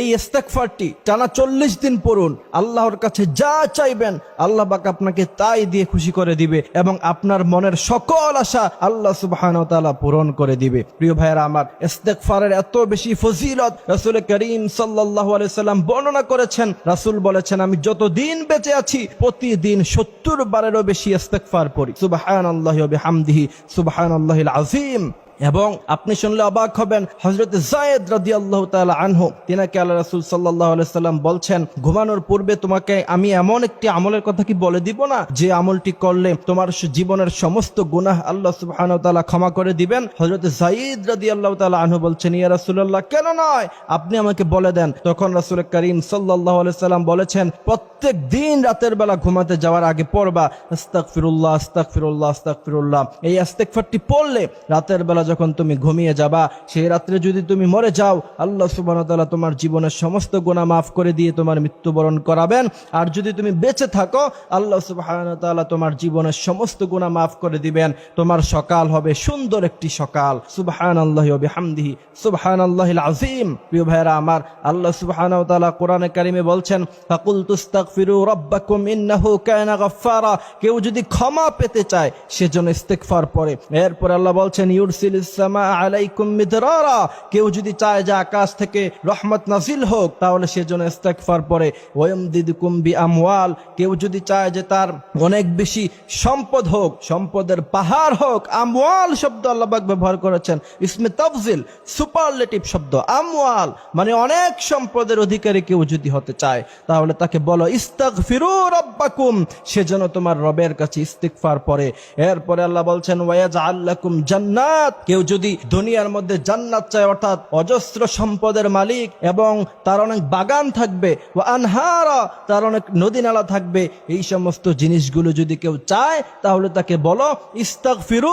এই ইস্তেকফারটি টানা চল্লিশ দিন পড়ুন, আল্লাহর কাছে যা চাইবেন, আল্লাহ বাক আপনাকে তাই দিয়ে খুশি করে দিবে এবং আপনার মনের সকল আশা আল্লাহ তাআলা পূরণ করে দিবে। প্রিয় ভাইয়েরা, আমার ইস্তেকফারের এত বেশি ফজিলত রাসূল করিম সাল্লাল্লাহু আলাইহি সাল্লাম বর্ণনা করেছেন। রাসূল বলেছেন, আমি যত দিন বেঁচে আছি, প্রতিদিন সত্তর বারেরও বেশি ইস্তেকফার পড়ি। সুবহানাল্লাহি ওয়া বিহামদিহি, সুবহানাল্লাহিল আযীম। এবং আপনি শুনলে অবাক হবেন হজরত জায়েদ রাদি আল্লাহ আনহু, তিনাকে আল্লাহ রাসুল সাল্লাহ সাল্লাম বলছেন, ঘুমানোর পূর্বে তোমাকে আমি এমন একটি আমলের কথা কি বলে দিব না, যে আমলটি করলে তোমার জীবনের সমস্ত গুনাহ আল্লাহ সুবহান তাআলা ক্ষমা করে দিবেন? হজরত জাইদ রাদি আল্লাহ তালা আনহু বলছেন, ইয়া রাসুল্লাহ কেন নয়? আপনি আমাকে বলে দেন। তখন রাসুল করিম সাল্লাহ সাল্লাম বলেছেন, প্রত্যেক দিন রাতের বেলা ঘুমাতে যাওয়ার আগে পড়বা আস্তাক ফিরুল্লাহ আস্তাক ফিরুল্লাহ আস্তাক ফিরুল্লাহ এই আস্তেকফারটি পড়লে রাতের বেলা যখন তুমি ঘুমিয়ে যাবা, সেই রাত্রে যদি তুমি মরে যাও, আল্লাহ সুবাহ তাআলা তোমার জীবনের সমস্ত গুণা মাফ করে দিয়ে তোমার মৃত্যুবরণ করাবেন। আর যদি তুমি বেঁচে থাকো, আল্লাহ সুবাহ তাআলা তোমার জীবনের সমস্ত গুণা মাফ করে দিবেন। তোমার সকাল হবে সুন্দর একটি সকাল। সুবহান আল্লাহ হামদিহি সুবহান আল্লাহ আজিম প্রিয় ভাইরা আমার আল্লাহ সুবহান কোরআনে কারিমে বলছেন ফাকুল তুস্তাগফিরু রাব্বাকুম ইন্নাহু কানা গাফফারা। কেউ যদি ক্ষমা পেতে চায় সেজন্য ইস্তেগফার পড়ে। এরপর আল্লাহ বলছেন মিদরারা কেউ যদি চায় যে আকাশ থেকে রহমত নাজিল হোক, তাহলে সেজন্য ইস্তেগফার পড়ে। ওয়ামদিদুকুম বি আমওয়াল কেউ যদি চায় যে তার অনেক বেশি সম্পদ হোক, সম্পদের পাহাড় হোক, আমওয়াল শব্দ আল্লাহবাক ব্যবহার করেছেন। ইসমে তফজিল, সুপারলেটিভ শব্দ, আমওয়াল। মানে অনেক সম্পদের অধিকারী কেউ যদি হতে চায়, তাহলে তাকে বলো, ইস্তাগফিরু রাব্বাকুম। সেজন্য তোমার রবের কাছে ইস্তিগফার পরে এরপরে আল্লাহ বলছেন, ওয়ায়াজআল লাকুম জান্নাত। কেউ যদি দুনিয়ার মধ্যে জান্নাত চায়, অর্থাৎ অজস্র সম্পদের মালিক এবং তার অনেক বাগান থাকবে, ও আনহারা, তার অনেক নদী নালা থাকবে, এই সমস্ত জিনিসগুলো যদি কেউ চায়, তাহলে তাকে বলো, ইস্তাগফিরু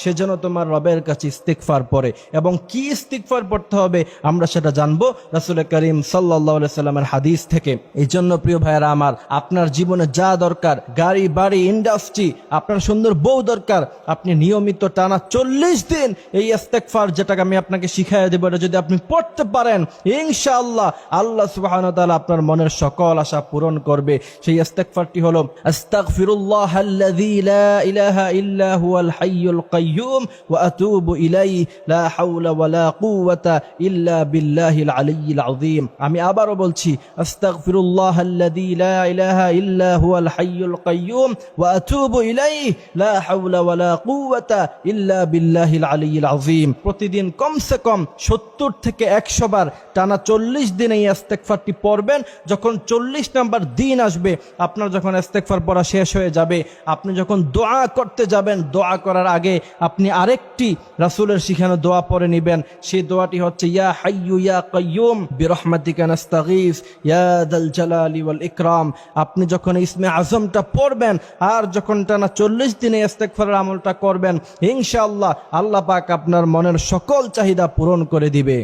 সে যেন তোমার রবের কাছে ইস্তিগফার পরে এবং কি ইস্তিগফার পড়তে হবে, আমরা সেটা জানব রাসূল করিম সাল্লাল্লাহু সাল্লামের হাদিস থেকে। এই জন্য, প্রিয় ভাইয়েরা আমার, আপনার জীবনে যা দরকার, গাড়ি, বাড়ি, ইন্ডাস্ট্রি, আপনার সুন্দর বউ দরকার, আপনি নিয়মিত টানা চল্লিশ দিন এই ইস্তেকফার যেটাকে আমি আপনাকে শিখাই দেবো, এটা যদি আপনি পড়তে পারেন, ইনশাআল্লাহ আল্লাহ সুবহানাহু ওয়া তাআলা আপনার মনের সকল আশা পূরণ করবে। সেই ইস্তেকফারটি হলো আমি বলছি আস্তাগফিরুল্লাহ আল্লাযী বিল্লাহিল আলিয়্যিল আযীম। প্রতিদিন কমসে কম 70 থেকে 100 বার টানা 40 দিন এই ইস্তেগফারটি পড়বেন। যখন 40 নাম্বার দিন আসবে, আপনার যখন ইস্তেগফার পড়া শেষ হয়ে যাবে, আপনি যখন দোয়া করতে যাবেন, দোয়া করার আগে আপনি আরেকটি রাসুলের শিখানো দোয়া পরে নেবেন। সেই দোয়াটি হচ্ছে, ইয়া হাইয়ু ইয়া কাইয়ুম বিরহমাতিকা নাস্তাগীস, ইয়া দাল জালালি ওয়াল ইকরাম। আপনি যখন ইসমে আজমটা পড়বেন, আর যখন টানা চল্লিশ দিনে ইস্তেগফারের আমলটা করবেন, ইনশাআল্লাহ আল্লাহ পাক আপনার মনের সকল চাহিদা পূরণ করে দিবে।